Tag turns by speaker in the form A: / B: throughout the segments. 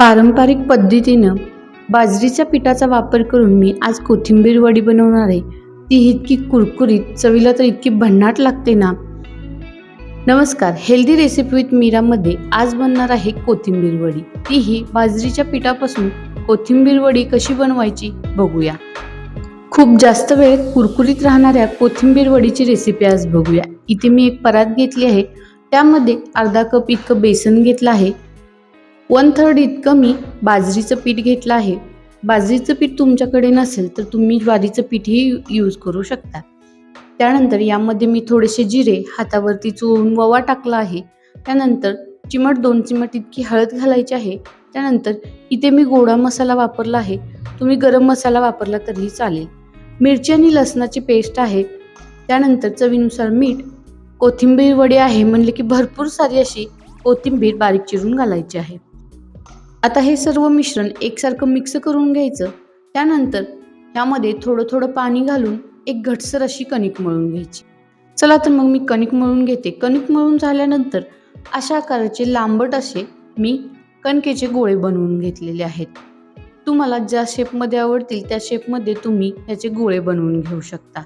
A: पारंपरिक पद्धतीनं बाजरीच्या पिठाचा वापर करून मी आज कोथिंबीर वडी बनवणार आहे. ती इतकी कुरकुरीत चवीला तर इतकी भन्नाट लागते ना. नमस्कार हेल्दी रेसिपी विथ मीरामध्ये आज बनणार आहे कोथिंबीर वडी. तीही बाजरीच्या पिठापासून कोथिंबीर वडी कशी बनवायची बघूया. खूप जास्त वेळ कुरकुरीत राहणाऱ्या कोथिंबीर वडीची रेसिपी आज बघूया. इथे मी एक परात घेतली आहे. त्यामध्ये अर्धा कप इतकं बेसन घेतलं आहे. वन थर्ड इतकं मी बाजरीचं पीठ घेतलं आहे. बाजरीचं पीठ तुमच्याकडे नसेल तर तुम्ही ज्वारीचं पीठही यूज करू शकता. त्यानंतर यामध्ये मी थोडेसे जिरे हातावरती चोळून ववा टाकला आहे. त्यानंतर चिमट दोन चिमट इतकी हळद घालायची आहे. त्यानंतर इथे मी गोडा मसाला वापरला आहे. तुम्ही गरम मसाला वापरला तरीही चालेल. मिरची आणि लसणाची पेस्ट आहे. त्यानंतर चवीनुसार मीठ कोथिंबीर वडी आहे. म्हणले की भरपूर सारी अशी कोथिंबीर बारीक चिरून घालायची आहे. आता हे सर्व मिश्रण एकसारखं मिक्स करून घ्यायचं. त्यानंतर ह्यामध्ये थोडं थोडं पाणी घालून एक घटसर अशी कणिक मळून घ्यायची. चला तर मग मी कणिक मळून घेते. कणिक मळून झाल्यानंतर अशा आकाराचे लांबट असे मी कणकेचे गोळे बनवून घेतलेले आहेत. तुम्हाला ज्या शेपमध्ये आवडतील त्या शेपमध्ये तुम्ही याचे गोळे बनवून घेऊ शकता.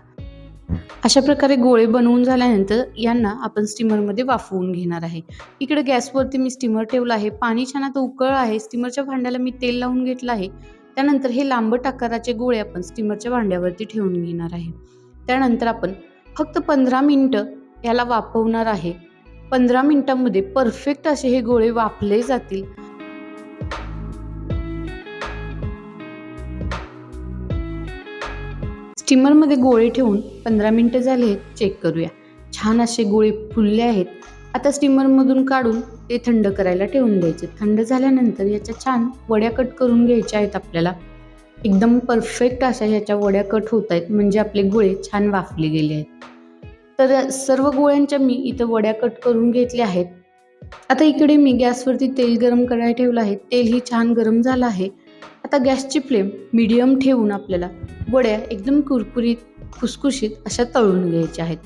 A: अशा प्रकारे गोळे बनवून झाल्यानंतर यांना आपण स्टीमरमध्ये वाफवून घेणार आहे. इकडे गॅसवरती मी स्टीमर ठेवला आहे. पाणी छान आता उकळ आहे. स्टीमरच्या भांड्याला मी तेल लावून घेतलं आहे. त्यानंतर हे लांबट आकाराचे गोळे आपण स्टीमरच्या भांड्यावरती ठेवून घेणार आहे. त्यानंतर आपण फक्त पंधरा मिनटं याला वाफवणार आहे. पंधरा मिनटांमध्ये परफेक्ट असे हे गोळे वाफले जातील. स्टीमरमध्ये गोळे ठेवून पंधरा मिनटं झाले आहेत चेक करूया. छान असे गोळे फुलले आहेत. आता स्टीमरमधून काढून ते थंड करायला ठेवून द्यायचे. थंड झाल्यानंतर याच्या छान वड्या कट करून घ्यायच्या आहेत आपल्याला. एकदम परफेक्ट अशा ह्याच्या वड्या कट होत आहेत म्हणजे आपले गोळे छान वाफले गेले आहेत. तर सर्व गोळ्यांच्या मी इथं वड्या कट करून घेतल्या आहेत. आता इकडे मी गॅसवरती तेल गरम करायला ठेवलं आहे. तेलही छान गरम झालं आहे. आता गॅसची फ्लेम मिडियम ठेवून आपल्याला वड्या एकदम कुरकुरीत खुसखुशीत अशा तळून घ्यायच्या आहेत.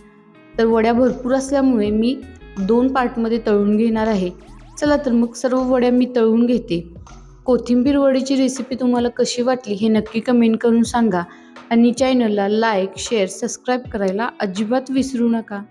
A: तर वड्या भरपूर असल्यामुळे मी दोन पार्टमध्ये तळून घेणार आहे. चला तर मग सर्व वड्या मी तळून घेते. कोथिंबीर वडीची रेसिपी तुम्हाला कशी वाटली हे नक्की कमेंट करून सांगा. आणि चॅनलला लाईक शेअर सबस्क्राईब करायला अजिबात विसरू नका.